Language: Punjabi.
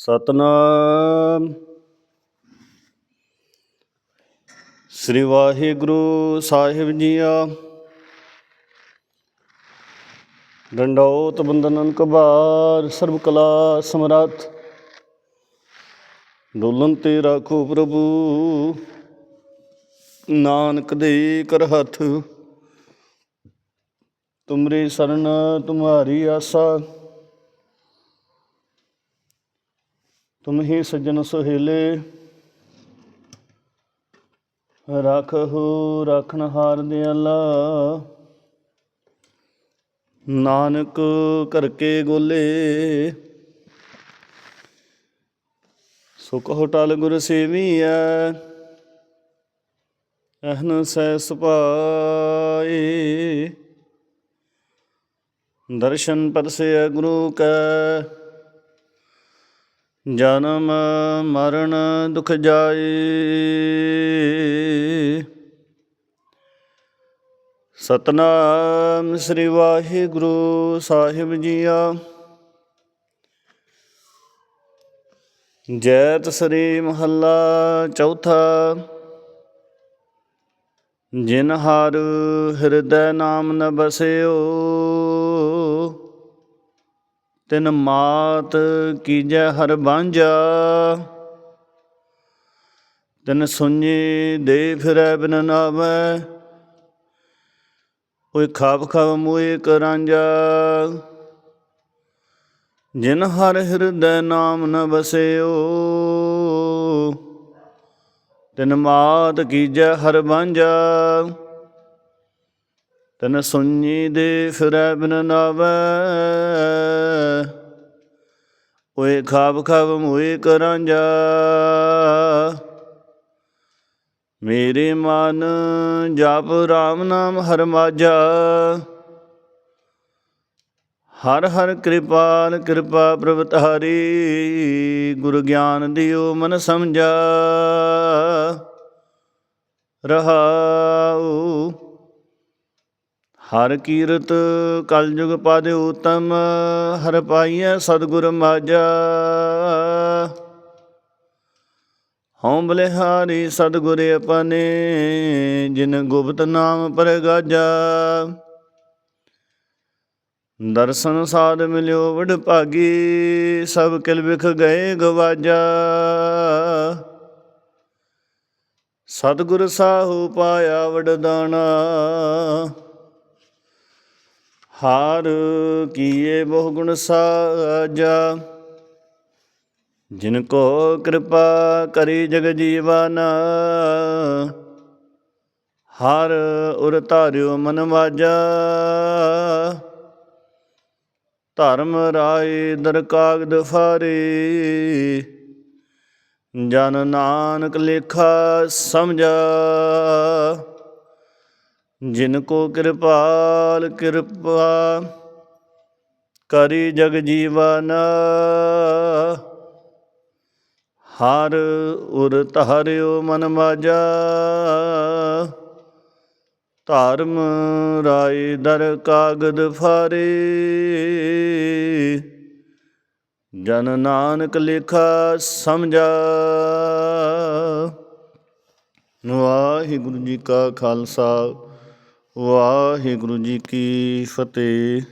ਸਤਨਾਮ। ਸ੍ਰੀ ਵਾਹਿਗੁਰੂ ਸਾਹਿਬ ਜੀਆ। ਡੰਡੋਤ ਬੰਦਨਨ ਕਬਾਰ ਸਰਬ ਕਲਾ ਸਮਰੱਥ। ਡੋਲਨ ਤੇ ਰਾਖੋ ਪ੍ਰਭੂ, ਨਾਨਕ ਦੇ ਕਰ ਹੱਥ। ਤੁਮਰੇ ਸਰਨ, ਤੁਮਾਰੀ ਆਸਾ। ਤੁਮ ਹੀ ਸੱਜਣ ਸੁਹੇਲੇ। ਰਖਹੁ ਰਖਨ ਹਾਰ ਦਿਆਲਾ ਨਾਨਕ ਕਰਕੇ ਗੋਲੇ। ਸੁਖ ਹੋਟਲ ਗੁਰ ਸੇਵੀਐ, ਅਹਨ ਸੈ ਸੁਪਾਏ ਦਰਸ਼ਨ ਪਰਸੇ ਗੁਰੂ ਕੈ ਜਨਮ ਮਰਨ ਦੁਖ ਜਾਏ। ਸਤਨਾਮ ਸ੍ਰੀ ਵਾਹਿਗੁਰੂ ਸਾਹਿਬ ਜੀਆ। ਜੈਤ ਸ੍ਰੀ ਮਹੱਲਾ ਚੌਥਾ। ਜਿਨ ਹਰ ਹਿਰਦੈ ਨਾਮ ਨ ਬਸਿਓ ਤਿਨ ਮਾਤ ਕੀਜੈ ਹਰ ਬਾਂਝਾ ਤਿਨ ਸੁਣੀ ਦੇ ਫਿਰੈ ਬਿਨ ਨਾਵੈ। ਓਏ ਖਾਬ ਖਾਬ ਮੋਏ ਕਰਾਂਜਾ ਜਿਨ ਹਰ ਹਿਰਦੈ ਨਾਮ ਨ ਬਸਿਓ ਤਿਨ ਮਾਤ ਕੀਜੈ ਹਰ ਬਾਂਝਾ ਤਨ ਸੁਣੀ ਦੇ ਫਿਰੈ ਬਿਨ ਨਾਵੈ। ਓਏ ਖਾਬ ਖਾਬ ਮੋਏ ਕਰਾਂਜਾ। ਮੇਰੇ ਮਨ ਜਪ ਰਾਮ ਨਾਮ ਹਰ ਮਾਝਾ ਹਰ ਹਰ ਕਿਰਪਾਲ ਕਿਰਪਾ ਪ੍ਰਭ ਤਾਰੀ ਗੁਰ ਗਿਆਨ ਦਿਓ ਮਨ ਸਮਝਾ। ਰਹਾਉ ਹਰ ਕੀਰਤ ਕਲਯੁਗ ਪਦ ਉਤਮ ਹਰ ਪਾਈਐ ਸਤਿਗੁਰ ਮਾਜਾ ਹਉ ਬਲਿਹਾਰੀ ਸਤਿਗੁਰ ਆਪਨੇ ਜਿਨ ਗੁਪਤ ਨਾਮ ਪਰਗਾਜਾ। ਦਰਸ਼ਨ ਸਾਧ ਮਿਲਿਓ ਵਡ ਭਾਗੀ, ਸਭ ਕਿਲ ਵਿਖ ਗਏ ਗਵਾਜਾ। ਸਤਿਗੁਰ ਸਾਹੂ ਪਾਇਆ ਵਡਦਾਨਾ ਹਾਰ ਕੀਏ ਬਹੁ ਗੁਣ ਸਾਜਾ। ਜਿਨ ਕੋ ਕਿਰਪਾ ਕਰੀ ਜਗ ਜੀਵਨ, ਹਰ ਉਰ ਧਾਰਿਓ ਮਨ ਵਾਜਾ। ਧਰਮ ਰਾਏ ਦਰ ਕਾਗਦ ਫਾਰੇ, ਜਨ ਨਾਨਕ ਲੇਖਾ ਸਮਝਾ। ਜਿਨ ਕੋ ਕਿਰਪਾਲ ਕਿਰਪਾ, ਕਰੀ ਜਗ ਜੀਵਨ। ਹਰ ਉਰ ਧਾਰਿਓ ਮਨ ਮਾਜਾ, ਧਰਮ ਰਾਏ ਦਰ ਕਾਗਦ ਫਾਰੇ। ਜਨ ਨਾਨਕ ਲਿਖਾ ਸਮਝਾ, ਵਾਹਿਗੁਰੂ ਜੀ ਕਾ ਖਾਲਸਾ। ਵਾਹਿਗੁਰੂ ਜੀ ਕੀ ਫਤਿਹ।